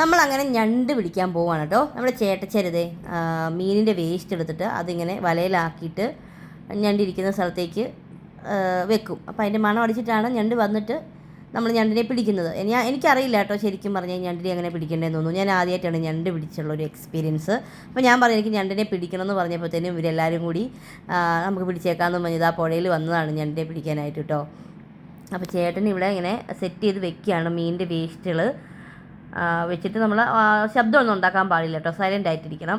നമ്മളങ്ങനെ ഞണ്ട് പിടിക്കാൻ പോവാണ് കേട്ടോ നമ്മുടെ ചേട്ടച്ചരുതേ മീനിന്റെ വേസ്റ്റ് എടുത്തിട്ട് അതിങ്ങനെ വലയിലാക്കിയിട്ട് ഞണ്ടിരിക്കുന്ന സ്ഥലത്തേക്ക് വെക്കും. അപ്പോൾ അതിന്റെ മണം അടിച്ചിട്ടാണ് ഞണ്ട് വന്നിട്ട് നമ്മൾ ഞണ്ടിനെ പിടിക്കുന്നത്. ഞാൻ എനിക്കറിയില്ല കേട്ടോ ശരിക്കും പറഞ്ഞാൽ ഞണ്ടിനെ അങ്ങനെ പിടിക്കേണ്ടതെന്ന് തോന്നുന്നു. ഞാൻ ആദ്യമായിട്ടാണ് ഞണ്ട് പിടിച്ചുള്ള ഒരു എക്സ്പീരിയൻസ് അപ്പോൾ ഞാൻ പറഞ്ഞു എനിക്ക് ഞണ്ടിനെ പിടിക്കണം എന്ന് പറഞ്ഞപ്പോഴത്തേനും ഇവരെല്ലാവരും കൂടി നമുക്ക് പിടിച്ചേക്കാമെന്ന് പറഞ്ഞത് ആ പുഴയിൽ വന്നതാണ് ഞണ്ടിനെ പിടിക്കാനായിട്ട് കേട്ടോ അപ്പോൾ ചേട്ടൻ ഇവിടെ ഇങ്ങനെ സെറ്റ് ചെയ്ത് വെക്കുകയാണ് മീനിന്റെ വേസ്റ്റുകൾ വെച്ചിട്ട് നമ്മൾ ശബ്ദമൊന്നും ഉണ്ടാക്കാൻ പാടില്ല കേട്ടോ. സൈലന്റ് ആയിട്ടിരിക്കണം.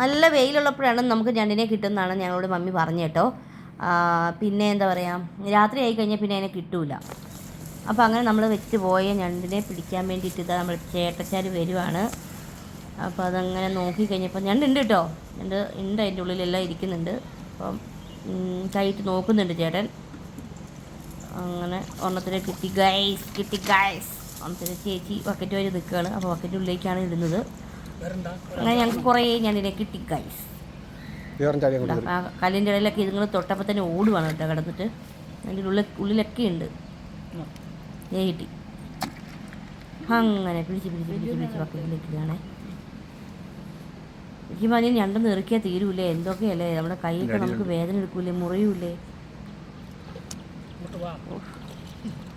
നല്ല വെയിലുള്ളപ്പോഴാണ് നമുക്ക് ഞണ്ടിനെ കിട്ടുന്നതാണ് ഞങ്ങളോട് മമ്മി പറഞ്ഞു കേട്ടോ. പിന്നെ എന്താ പറയുക രാത്രി ആയി കഴിഞ്ഞാൽ പിന്നെ അതിനെ കിട്ടൂല. അപ്പോൾ അങ്ങനെ നമ്മൾ വെച്ച് പോയ ഞണ്ടിനെ പിടിക്കാൻ വേണ്ടിയിട്ട് ഇതാ നമ്മൾ ചേട്ടച്ചാർ വരുവാണ്. അപ്പോൾ അതങ്ങനെ നോക്കി കഴിഞ്ഞപ്പോൾ ഞണ്ടുണ്ട് കേട്ടോ. ഞണ്ട് ഉണ്ട് അതിന്റെ ഉള്ളിലെല്ലാം ഇരിക്കുന്നുണ്ട്. അപ്പം കൈയിട്ട് നോക്കുന്നുണ്ട് ചേട്ടൻ. അങ്ങനെ ഒന്നത്തിനെ കിട്ടി. ഗൈസ് കിട്ടി ഗൈസ് ഒരെണ്ണത്തിന് ചേച്ചി ബക്കറ്റ് വരെ നിൽക്കുകയാണ്. അപ്പോൾ ബക്കറ്റ് ഉള്ളിലേക്കാണ് ഇടുന്നത്. അങ്ങനെ ഞങ്ങൾക്ക് കുറേ ഞാൻ ഇതിനെ കിട്ടി ഗൈസ് കല്ലിന്റെ ഇടയിലൊക്കെ ഇതുങ്ങൾ തൊട്ടപ്പോൾ തന്നെ ഓടുവാണ് കേട്ടോ കിടന്നിട്ട്. അതിന്റെ ഉള്ളിൽ ഉള്ളിലൊക്കെ ഉണ്ട്. ഞാൻ കിട്ടി. അങ്ങനെ പിടിച്ച് പിടിച്ച് പിടിച്ച് പിടിച്ച് ബക്കറ്റിലേക്ക് ഇടുകയാണേ എനിക്ക് പറഞ്ഞാൽ ഞണ്ടെന്ന് ഇറക്കിയാൽ തീരൂലേ? എന്തൊക്കെയല്ലേ? നമ്മുടെ കൈയൊക്കെ നമുക്ക് വേദന എടുക്കൂലേ? മുറിയൂലേ?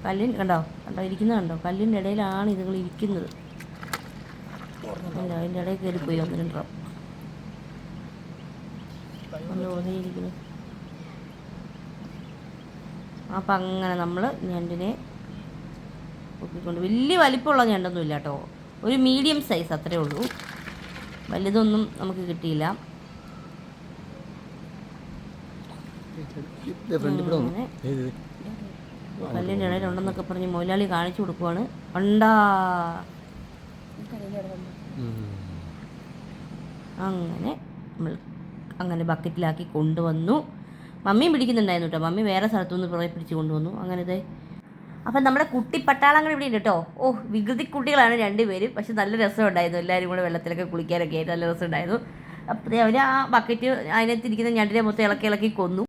കല്ലിൻ കണ്ടോ? കണ്ടോ? ഇരിക്കുന്നത് കണ്ടോ? കല്ലിന്റെ ഇടയിലാണ് ഇതുങ്ങൾ ഇരിക്കുന്നത്. അതിന്റെ ഇടയിൽ കയറി പോയി ഒന്ന് രണ്ടോ ഒന്ന് ഒതുങ്ങിയിരിക്കുന്നു അപ്പം അങ്ങനെ നമ്മൾ ഞണ്ടിനെ പൊക്കിക്കൊണ്ട് വലിയ വലിപ്പമുള്ള ഞണ്ടൊന്നും ഇല്ല കേട്ടോ. ഒരു മീഡിയം സൈസ് അത്രേ ഉള്ളൂ. വലുതൊന്നും നമുക്ക് കിട്ടിയില്ല. അങ്ങനെ? കല്ലിന്റെ ഇടയിൽ ഉണ്ടെന്നൊക്കെ പറഞ്ഞ് മൊയിലാളി കാണിച്ചു കൊടുക്കുവാണ്. ഉണ്ടാ അങ്ങനെ നമ്മൾ അങ്ങനെ ബക്കറ്റിലാക്കി കൊണ്ടുവന്നു. മമ്മിയും പിടിക്കുന്നുണ്ടായിരുന്നു കേട്ടോ. മമ്മി വേറെ സ്ഥലത്തുനിന്ന് പുറകെ പിടിച്ച് കൊണ്ടുവന്നു. അങ്ങനെ ഇതേ അപ്പം നമ്മുടെ കുട്ടി പട്ടാളങ്ങൾ ഇവിടെ ഉണ്ട് കേട്ടോ. ഓ വികൃതി കുട്ടികളാണ് രണ്ടുപേരും. പക്ഷെ നല്ല രസമുണ്ടായിരുന്നു. എല്ലാവരും കൂടെ വെള്ളത്തിലൊക്കെ കുളിക്കാനൊക്കെ ആയിട്ട് നല്ല രസമുണ്ടായിരുന്നു. അവർ ആ ബക്കറ്റ് അതിനകത്തിരിക്കുന്ന ഞണ്ടിനെ മൊത്തം ഇളക്കി ഇളക്കി കൊന്നു.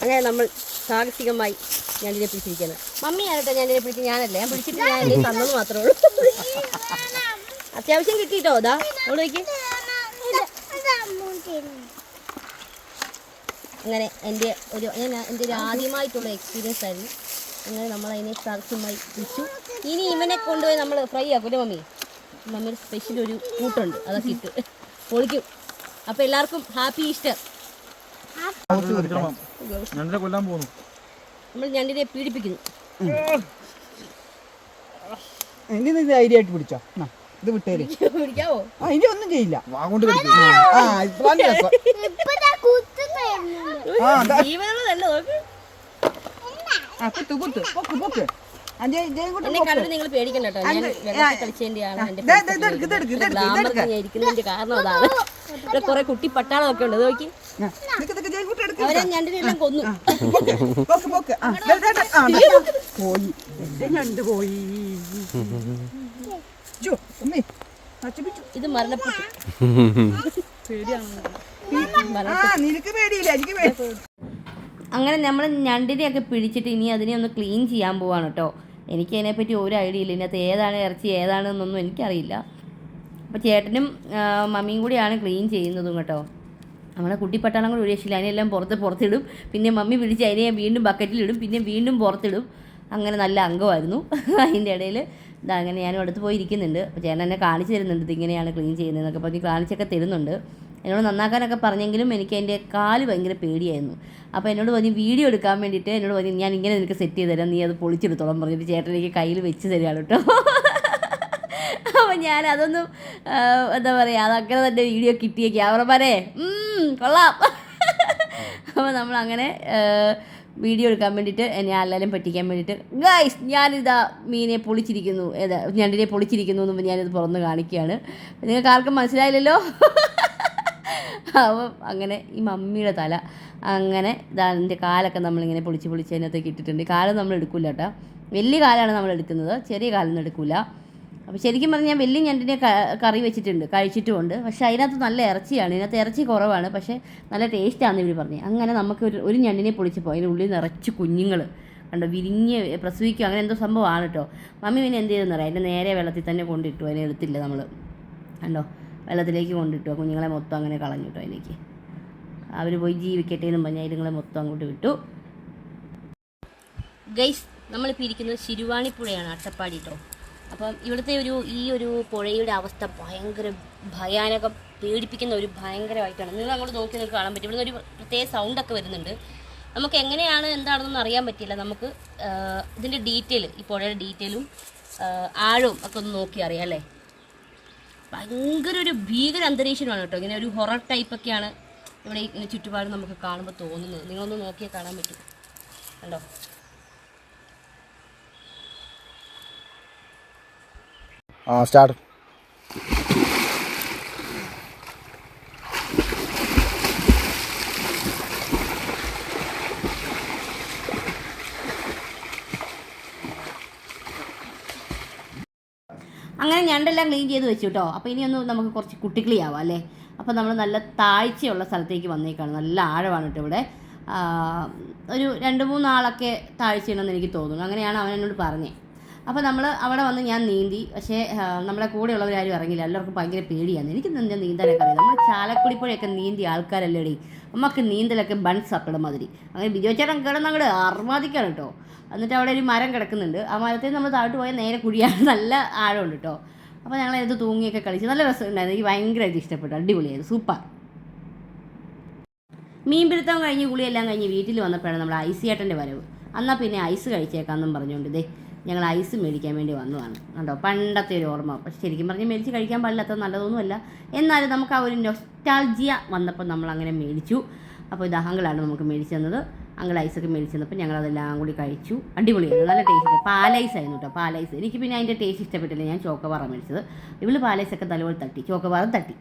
അങ്ങനെ നമ്മൾ സാഹസികമായി ഞണ്ടിനെ പിടിച്ചിരിക്കുന്നത് മമ്മിയാണ് കേട്ടോ ഞണ്ടിനെ പിടിച്ച് ഞാനല്ലേ. ഞാൻ പിടിച്ചിട്ട് ഞാൻ തന്നത് മാത്രമേ ഉള്ളൂ. അത്യാവശ്യം കിട്ടിയിട്ടോ അതാ അവിടെ അങ്ങനെ എന്റെ ഒരു എന്റെ ഒരു ആദ്യമായിട്ടുള്ള എക്സ്പീരിയൻസ് ആയിരുന്നു. അങ്ങനെ നമ്മൾ അതിനെ സാക്ഷ്യമായി പിടിച്ചു. ഇനി ഇവനെ കൊണ്ടുപോയി നമ്മൾ ഫ്രൈ ആക്കൂലേ മമ്മി? മമ്മിയുടെ സ്പെഷ്യൽ ഒരു കൂട്ടുണ്ട്. അതൊക്കെ ഇട്ട്. പൊളിക്കും. അപ്പോൾ എല്ലാവർക്കും ഹാപ്പി ഈസ്റ്റർ. ഞണ്ടിനെ കൊല്ലാൻ പോകുന്നു നമ്മൾ ഞണ്ടിനെ പീഡിപ്പിക്കുന്നു. ഇത് ധൈര്യമായിട്ട് പിടിച്ചോ. എന്നാ, ഇത് വിട്ടേര്. പിടിക്കാവോ? ആ ഇനി ഒന്നും ചെയ്യില്ല. വാങ്ങോണ്ട് കടിക്കും ആ കുത്ത് കുത്ത്. പൊക്ക് പൊക്ക്. എന്നെ കണ്ടിട്ട് നിങ്ങൾ പേടിക്കണ്ട കേട്ടോ. ഞാൻ വെള്ളത്തിൽ ഇരിക്കുന്നതിന്റെ കാരണം അതാണ്. ഇവിടെ കുറേ കുട്ടി പട്ടാളമൊക്കെ ഉണ്ട്. നോക്കി. അവരെ ഞണ്ടിനെല്ലാം കൊന്നു. പോയി. ഞണ്ട് പോയി. ഇത് മരണപ്പെട്ടു. അങ്ങനെ നമ്മൾ ഞണ്ടിനെയൊക്കെ പിടിച്ചിട്ട് ഇനി അതിനെ ഒന്ന് ക്ലീൻ ചെയ്യാൻ പോവാണ് കേട്ടോ. എനിക്ക് അതിനെപ്പറ്റി ഒരു ഐഡിയ ഇല്ല. ഇതിനകത്ത് ഏതാണ് ഇറച്ചി ഏതാണെന്നൊന്നും എനിക്കറിയില്ല. അപ്പോൾ ചേട്ടനും മമ്മിയും കൂടിയാണ് ക്ലീൻ ചെയ്യുന്നതും കേട്ടോ. നമ്മുടെ കുട്ടിപ്പട്ടാളം കൂടി ഒരു അതിനെല്ലാം പുറത്ത് പുറത്തിടും. പിന്നെ മമ്മി പിടിച്ച് അതിനെ വീണ്ടും ബക്കറ്റിലിടും. പിന്നെ വീണ്ടും പുറത്തിടും. അങ്ങനെ നല്ല അംഗമായിരുന്നു. അതിന്റെ ഇടയിൽ ഇതാ അങ്ങനെ ഞാനും അടുത്ത് പോയി ഇരിക്കുന്നുണ്ട്. അപ്പോൾ ചേട്ടൻ എന്നെ കാണിച്ചു തരുന്നുണ്ട്. ഇതിങ്ങനെയാണ് ക്ലീൻ ചെയ്യുന്നതെന്നൊക്കെ പറഞ്ഞ് കാണിച്ചൊക്കെ തരുന്നുണ്ട്. എന്നോട് നന്നാക്കാനൊക്കെ പറഞ്ഞെങ്കിലും എനിക്ക് എന്റെ കാൽ ഭയങ്കര പേടിയായിരുന്നു. അപ്പോൾ എന്നോട് പറഞ്ഞ് വീഡിയോ എടുക്കാൻ വേണ്ടിയിട്ട് എന്നോട് പറഞ്ഞ് ഞാൻ ഇങ്ങനെ നിനക്ക് സെറ്റ് ചെയ്ത് തരാം നീ അത് പൊളിച്ചെടുത്തോളം പറഞ്ഞിട്ട് ചേട്ടൻ എനിക്ക് കയ്യിൽ വെച്ച് തരികയാണ് കേട്ടോ. അപ്പോൾ ഞാൻ അതൊന്നും എന്താ പറയുക അതങ്ങനെ തന്നെ വീഡിയോ കിട്ടിയ ക്യാമറമാരെ കൊള്ളാം. അപ്പോൾ നമ്മൾ അങ്ങനെ വീഡിയോ എടുക്കാൻ വേണ്ടിയിട്ട് എന്നെ എല്ലാവരും പറ്റിക്കാൻ വേണ്ടിയിട്ട് ഗൈസ് ഞാനിതാ മീനെ പൊളിച്ചിരിക്കുന്നു ഏതാ ഞണ്ടിനെ പൊളിച്ചിരിക്കുന്നു എന്ന് ഞാനിത് പുറന്ന് കാണിക്കുകയാണ്. നിങ്ങൾക്ക് ആർക്കും മനസ്സിലായില്ലല്ലോ? അപ്പം അങ്ങനെ ഈ മമ്മിയുടെ തല അങ്ങനെ അതിന്റെ കാലൊക്കെ നമ്മളിങ്ങനെ പൊളിച്ച് പൊളിച്ച് അതിനകത്തേക്ക് ഇട്ടിട്ടുണ്ട്. കാലം നമ്മൾ എടുക്കില്ല കേട്ടോ. വലിയ കാലാണ് നമ്മൾ എടുക്കുന്നത്. ചെറിയ കാലൊന്നും എടുക്കില്ല അപ്പോൾ ശരിക്കും പറഞ്ഞാൽ വലിയ ഞണ്ടിനെ കറി വെച്ചിട്ടുണ്ട് കഴിച്ചിട്ടുമുണ്ട്. പക്ഷേ അതിനകത്ത് നല്ല ഇറച്ചിയാണ്. ഇതിനകത്ത് ഇറച്ചി കുറവാണ്. പക്ഷേ നല്ല ടേസ്റ്റാണെന്ന് ഇവർ പറഞ്ഞു. അങ്ങനെ നമുക്ക് ഒരു ഒരു ഞണ്ടിനെ പൊളിച്ചപ്പോൾ അതിന്റെ ഉള്ളിൽ നിറച്ച് കുഞ്ഞുങ്ങൾ. കണ്ടോ വിരിഞ്ഞ് പ്രസവിക്കുക അങ്ങനെ എന്തോ സംഭവമാണ് കേട്ടോ. മമ്മി പിന്നെ എന്ത് ചെയ്തെന്ന് പറയാം അതിന്റെ നേരെ വെള്ളത്തിൽ തന്നെ കൊണ്ടിട്ടു. അതിനെ എടുത്തില്ല നമ്മൾ കണ്ടോ? വെള്ളത്തിലേക്ക് കൊണ്ടിട്ടു. കുഞ്ഞുങ്ങളെ മൊത്തം അങ്ങനെ കളഞ്ഞു കേട്ടോ അതിലേക്ക്. അവർ പോയി ജീവിക്കട്ടെ എന്നും പറഞ്ഞാൽ ഇതുങ്ങളെ മൊത്തം അങ്ങോട്ട് വിട്ടു. ഗൈസ് നമ്മളിപ്പോൾ ഇരിക്കുന്നത് ശിരുവാണി പുഴയാണ് അട്ടപ്പാടി കേട്ടോ അപ്പം ഇവിടുത്തെ ഒരു ഈ ഒരു പുഴയുടെ അവസ്ഥ ഭയങ്കര ഭയാനകം പേടിപ്പിക്കുന്ന ഒരു ഭയങ്കരമായിട്ടാണ്. നിങ്ങൾ അങ്ങോട്ട് നോക്കി നിങ്ങൾക്ക് കാണാൻ പറ്റും. ഇവിടെ ഒരു പ്രത്യേക സൗണ്ടൊക്കെ വരുന്നുണ്ട്. നമുക്ക് എങ്ങനെയാണ് എന്താണെന്നൊന്നും അറിയാൻ പറ്റില്ല നമുക്ക് ഇതിന്റെ ഡീറ്റെയിൽ ഈ പുഴയുടെ ഡീറ്റെയിലും ആഴവും ഒക്കെ ഒന്ന് നോക്കി അറിയാം അല്ലേ? ഭയങ്കര ഒരു ഭീകര അന്തരീക്ഷമാണ് കേട്ടോ. ഇങ്ങനെ ഒരു ഹൊറർ ടൈപ്പൊക്കെയാണ് ഇവിടെ ഇങ്ങനെ ചുറ്റുപാട് നമുക്ക് കാണുമ്പോൾ തോന്നുന്നത്. നിങ്ങളൊന്ന് നോക്കിയാൽ കാണാൻ പറ്റും. കണ്ടോ? സ്റ്റാർട്ട് അങ്ങനെ ഞണ്ടെല്ലാം ക്ലീൻ ചെയ്ത് വെച്ചു കേട്ടോ അപ്പോൾ ഇനിയൊന്ന് നമുക്ക് കുറച്ച് കുട്ടിക്ലി ആവാം അല്ലേ? അപ്പോൾ നമ്മൾ നല്ല താഴ്ചയുള്ള സ്ഥലത്തേക്ക് വന്നേക്കാണ്. നല്ല ആഴമാണ് കേട്ടോ ഇവിടെ. ഒരു രണ്ട് മൂന്നാളൊക്കെ താഴ്ചയുണ്ടെന്ന് എനിക്ക് തോന്നുന്നു. അങ്ങനെയാണ് അവൻ എന്നോട് പറഞ്ഞത് അപ്പോൾ നമ്മൾ അവിടെ വന്ന് ഞാൻ നീന്തി. പക്ഷേ നമ്മുടെ നമ്മളെ കൂടെയുള്ളവരാരും ഇറങ്ങില്ല എല്ലാവർക്കും ഭയങ്കര പേടിയാണ്. എനിക്ക് എന്താ നീന്താനൊക്കെ അറിയാം. നമ്മൾ ചാലക്കുടി പുഴയൊക്കെ നീന്തി ആൾക്കാരല്ലേടി. നമുക്ക് നീന്തലൊക്കെ ബൺസ് അപ്പട മാതിരി. അങ്ങനെ ബിജോ ചേട്ടൻ കിടന്നങ്ങോട്ട് അർമാദിക്കാണ് കേട്ടോ. എന്നിട്ട് അവിടെ ഒരു മരം കിടക്കുന്നുണ്ട്. ആ മരത്തിൽ നമ്മൾ താഴോട്ട് പോയാൽ നേരെ കുഴിയാണ്. നല്ല ആഴമുണ്ട് കേട്ടോ അപ്പോൾ ഞങ്ങൾ അതിനകത്ത് തൂങ്ങിയൊക്കെ കളിച്ച് നല്ല രസമുണ്ടായിരുന്നു. എനിക്ക് ഭയങ്കരമായിട്ട് ഇഷ്ടപ്പെട്ടു. അടിപൊളിയായിരുന്നു. സൂപ്പർ. മീൻ പിടുത്തം കഴിഞ്ഞ് കുളിയെല്ലാം കഴിഞ്ഞ് വീട്ടിൽ വന്നപ്പോഴാണ് നമ്മൾ ഐസ് ചേട്ടന്റെ വരവ്. എന്നാൽ പിന്നെ ഐസ് കഴിച്ചേക്കാമെന്നും പറഞ്ഞുകൊണ്ട് ഇതേ ഞങ്ങൾ ഐസ് മേടിക്കാൻ വേണ്ടി വന്നതാണ്. കണ്ടോ? പണ്ടത്തെ ഒരു ഓർമ്മ. പക്ഷെ ശരിക്കും പറഞ്ഞ് മേടിച്ച് കഴിക്കാൻ പാടില്ലാത്ത നല്ലതൊന്നുമല്ല. എന്നാലും നമുക്ക് ആ ഒരു നൊസ്റ്റാൾജിയ വന്നപ്പോൾ നമ്മൾ അങ്ങനെ മേടിച്ചു. അപ്പോൾ ഇത് അഹങ്കളാണ് നമുക്ക് മേടിച്ചു തന്നത്. അങ്കിൾ ഐസൊക്കെ മേടിച്ചു തന്നപ്പോൾ ഞങ്ങൾ അതെല്ലാം കൂടി കഴിച്ചു. അടിപൊളിയായിരുന്നു നല്ല ടേസ്റ്റ്. പാലൈസ് ആയിരുന്നു കേട്ടോ പാലൈസ്. എനിക്ക് പിന്നെ അതിന്റെ ടേസ്റ്റ് ഇഷ്ടപ്പെട്ടില്ല. ഞാൻ ചോക്കോബാറാണ് മേടിച്ചത്. ഇവൾ പാലൈസൊക്കെ നല്ലപോലെ തട്ടി. ചോക്കോബാറും തട്ടി.